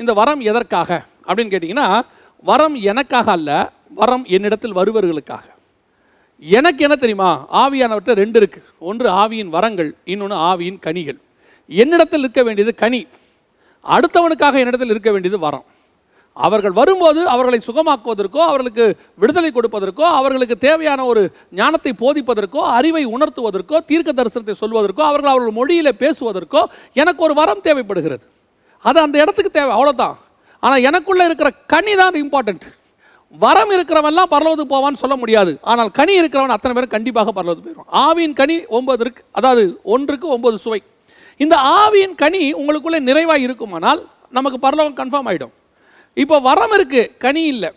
இந்த வரம் எதற்காக அப்படின்னு கேட்டிங்கன்னா வரம் எனக்காக அல்ல வரம் என்னிடத்தில் வருவர்களுக்காக எனக்கு என்ன தெரியுமா? ஆவியானவற்றை ரெண்டு இருக்கு. ஒன்று ஆவியின் வரங்கள் இன்னொன்று ஆவியின் கனிகள். என்னிடத்தில் இருக்க வேண்டியது கனி. அடுத்தவனுக்காக என்னிடத்தில் இருக்க வேண்டியது வரம். அவர்கள் வரும்போது அவர்களை சுகமாக்குவதற்கோ அவர்களுக்கு விடுதலை கொடுப்பதற்கோ அவர்களுக்கு தேவையான ஒரு ஞானத்தை போதிப்பதற்கோ அறிவை உணர்த்துவதற்கோ தீர்க்க தரிசனத்தை சொல்வதற்கோ அவர்கள் அவர்கள் மொழியில் பேசுவதற்கோ எனக்கு ஒரு வரம் தேவைப்படுகிறது. அது அந்த இடத்துக்கு தேவை அவ்வளோதான் ஆனால் எனக்குள்ளே இருக்கிற கனி தான் இம்பார்ட்டண்ட் வரம் இருக்கிறவன்லாம் பரலோது போவான்னு சொல்ல முடியாது. ஆனால் கனி இருக்கிறவன் அத்தனை பேரும் கண்டிப்பாக பரலோது போயிடும் ஆவியின் கனி ஒன்பது இருக்கு அதாவது ஒன்றுக்கு ஒன்பது சுவை. இந்த ஆவியின் கனி உங்களுக்குள்ளே நிறைவாக இருக்குமானால் நமக்கு பரலோகம் கன்ஃபார்ம் ஆகிடும் இப்போ வரம் இருக்கு கனி இல்லை.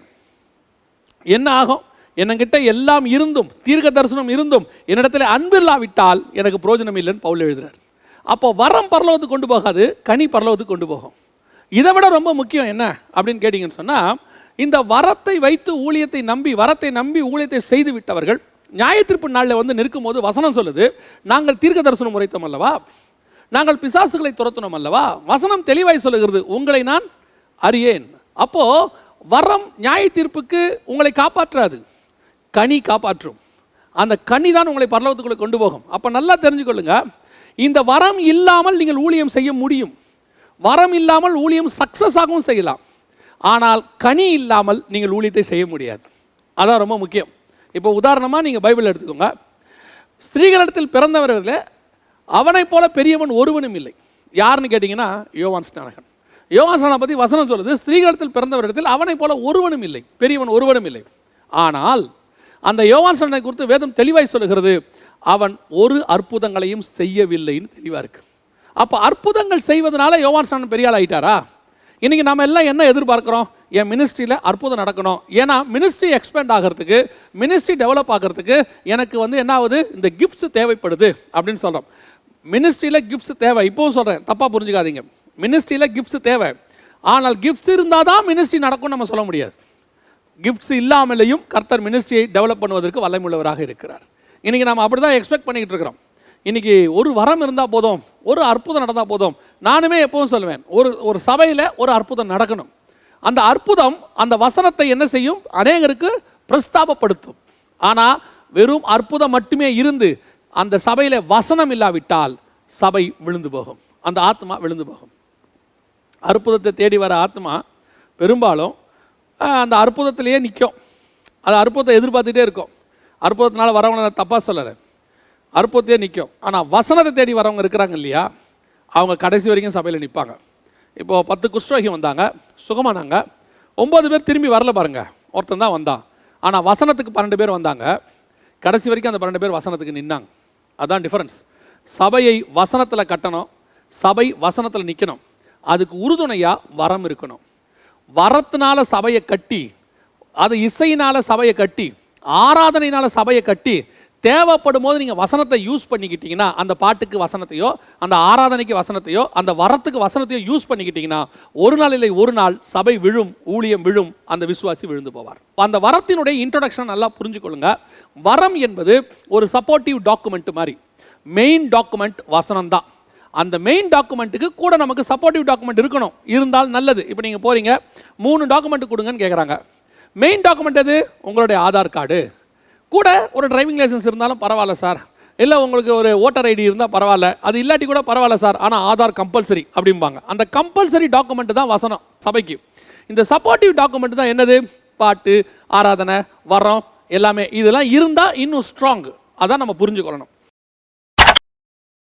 என்ன ஆகும்? என்னங்கிட்ட எல்லாம் இருந்தும் தீர்க்க தரிசனம் இருந்தும் என்னிடத்தில் அன்பு இல்லாவிட்டால் எனக்கு புரோஜனம் இல்லைன்னு பவுல் எழுதுறாரு. அப்போ வரம் பரலோகத்துக்கு கொண்டு போகாது கனி பரலோகத்துக்கு கொண்டு போகும். இதை விட ரொம்ப முக்கியம் என்ன அப்படின்னு கேட்டிங்கன்னு சொன்னால் இந்த வரத்தை வைத்து ஊழியத்தை நம்பி வரத்தை நம்பி ஊழியத்தை செய்து விட்டவர்கள் நியாயத்திற்பு நாளில் வந்து நிற்கும் போது வசனம் சொல்லுது நாங்கள் தீர்க்க தரிசனம் உரைத்தோம் அல்லவா? நாங்கள் பிசாசுகளை துரத்தினோம் அல்லவா? வசனம் தெளிவாய் சொல்லுகிறது உங்களை நான் அறியேன். அப்போ வரம் நியாய தீர்ப்புக்கு உங்களை காப்பாற்றாது கனி காப்பாற்றும். அந்த கனி தான் உங்களை பரலோகத்துக்குள்ளே கொண்டு போகும். அப்போ நல்லா தெரிஞ்சுக்கொள்ளுங்க இந்த வரம் இல்லாமல் நீங்கள் ஊழியம் செய்ய முடியும். வரம் இல்லாமல் ஊழியம் சக்ஸஸ் ஆகவும் செய்யலாம். ஆனால் கனி இல்லாமல் நீங்கள் ஊழியத்தை செய்ய முடியாது. அதான் ரொம்ப முக்கியம். இப்போ உதாரணமாக நீங்கள் பைபிள் எடுத்துக்கோங்க. ஸ்திரீகளிடத்தில் பிறந்தவர்களில் அவனைப் போல பெரியவன் ஒருவனும் இல்லை. யாருன்னு கேட்டிங்கன்னா யோவான் ஸ்நானகன். யோவான் ஸ்நானகனை பற்றி வசனம் சொல்லுது ஸ்திரீகளிடத்தில் பிறந்தவரிடத்தில் அவனைப் போல ஒருவனும் இல்லை. பெரியவன் ஒருவனும் இல்லை. ஆனால் அந்த யோவான் ஸ்நானனை குறித்து வேதம் தெளிவாய் சொல்லுகிறது அவன் ஒரு அற்புதங்களையும் செய்யவில்லைன்னு தெளிவாக இருக்கு. அப்போ அற்புதங்கள் செய்வதனால யோவான் ஸ்நானன் பெரிய ஆள் ஆகிட்டாரா இன்றைக்கி நம்ம எல்லாம் என்ன எதிர்பார்க்குறோம்? என் மினிஸ்ட்ரியில் அற்புதம் நடக்கணும். ஏன்னா மினிஸ்ட்ரி எக்ஸ்பேண்ட் ஆகிறதுக்கு மினிஸ்ட்ரி டெவலப் ஆகிறதுக்கு எனக்கு வந்து என்ன ஆகுது? இந்த கிஃப்ட்ஸ் தேவைப்படுது அப்படின்னு சொல்கிறோம் மினிஸ்ட்ரியில் கிஃப்ட்ஸ் தேவை. இப்போவும் சொல்கிறேன் தப்பாக புரிஞ்சுக்காதீங்க. மினிஸ்ட்ரியில் கிஃப்ட்ஸ் தேவை. ஆனால் கிஃப்ட்ஸ் இருந்தால் தான் மினிஸ்ட்ரி நடக்கும்னு நம்ம சொல்ல முடியாது. கிஃப்ட்ஸ் இல்லாமலேயும் கர்த்தர் மினிஸ்ட்ரியை டெவலப் பண்ணுவதற்கு வல்லமுள்ளவராக இருக்கிறார். இன்றைக்கி நம்ம அப்படி தான் எக்ஸ்பெக்ட் பண்ணிக்கிட்டு இருக்கிறோம். இன்னைக்கு ஒரு வரம் இருந்தால் போதும் ஒரு அற்புதம் நடந்தால் போதும். நானுமே எப்பவும் சொல்லுவேன் ஒரு ஒரு சபையில் ஒரு அற்புதம் நடக்கணும். அந்த அற்புதம் அந்த வசனத்தை என்ன செய்யும்? அநேகருக்கு பிரஸ்தாபப்படுத்தும். ஆனால் வெறும் அற்புதம் மட்டுமே இருந்து அந்த சபையில் வசனம் இல்லாவிட்டால் சபை விழுந்து போகும். அந்த ஆத்மா விழுந்து போகும். அற்புதத்தை தேடி வர ஆத்மா பெரும்பாலும் அந்த அற்புதத்திலேயே நிற்கும் அது அற்புதத்தை எதிர்பார்த்துட்டே இருக்கும். அற்புதத்தினால வரவங்களை நான் தப்பாக சொல்லலை. அற்புதத்தையே நிற்கும் ஆனால் வசனத்தை தேடி வரவங்க இருக்கிறாங்க இல்லையா? அவங்க கடைசி வரைக்கும் சபையில் நிற்பாங்க இப்போது பத்து குஷ்டரோகி வந்தாங்க சுகமானாங்க. ஒம்பது பேர் திரும்பி வரல பாருங்கள் ஒருத்தன் தான் வந்தான். ஆனால் வசனத்துக்கு பன்னெண்டு பேர் வந்தாங்க. கடைசி வரைக்கும் அந்த பன்னெண்டு பேர் வசனத்துக்கு நின்னாங்க. அதான் டிஃபரன்ஸ் சபையை வசனத்தில் கட்டணும் சபை வசனத்தில் நிற்கணும் அதுக்கு உறுதுணையாக வரம் இருக்கணும். வரத்தினால சபையை கட்டி அது இசையினால் சபையை கட்டி ஆராதனையினால் சபையை கட்டி தேவைப்படும் போது நீங்கள் வசனத்தை யூஸ் பண்ணிக்கிட்டீங்கன்னா அந்த பாட்டுக்கு வசனத்தையோ அந்த ஆராதனைக்கு வசனத்தையோ அந்த வரத்துக்கு வசனத்தையோ யூஸ் பண்ணிக்கிட்டீங்கன்னா ஒரு நாள் இல்லை ஒரு நாள் சபை விழும் ஊழியம் விழும் அந்த விசுவாசி விழுந்து போவார். அந்த வரத்தினுடைய இன்ட்ரோடக்ஷன் நல்லா புரிஞ்சுக்கொள்ளுங்க. வரம் என்பது ஒரு சப்போர்ட்டிவ் டாக்குமெண்ட் மாதிரி. மெயின் டாக்குமெண்ட் வசனம் தான். அந்த மெயின் டாக்குமெண்ட்டுக்கு கூட நமக்கு சப்போர்ட்டிவ் டாக்குமெண்ட் இருக்கணும். இருந்தால் நல்லது. இப்போ நீங்கள் போகிறீங்க மூணு டாக்குமெண்ட் கொடுங்கன்னு கேட்குறாங்க மெயின் டாக்குமெண்ட் எது? உங்களுடைய ஆதார் கார்டு கூட ஒரு டிரைவிங் லைசன்ஸ் இருந்தாலும் பரவாயில்ல சார் இல்லை உங்களுக்கு ஒரு ஓட்டர் ஐடி இருந்தால் பரவாயில்ல. அது இல்லாட்டி கூட பரவாயில்ல சார் ஆனால் ஆதார் கம்பல்சரி அப்படிம்பாங்க. அந்த கம்பல்சரி டாக்குமெண்ட் தான் வசனம் சபைக்கு. இந்த சப்போர்ட்டிவ் டாக்குமெண்ட் தான் என்னது? பாட்டு ஆராதனை வரம் எல்லாமே. இதெல்லாம் இருந்தால் இன்னும் ஸ்ட்ராங் அதான் நம்ம புரிஞ்சுக்கொள்ளணும்.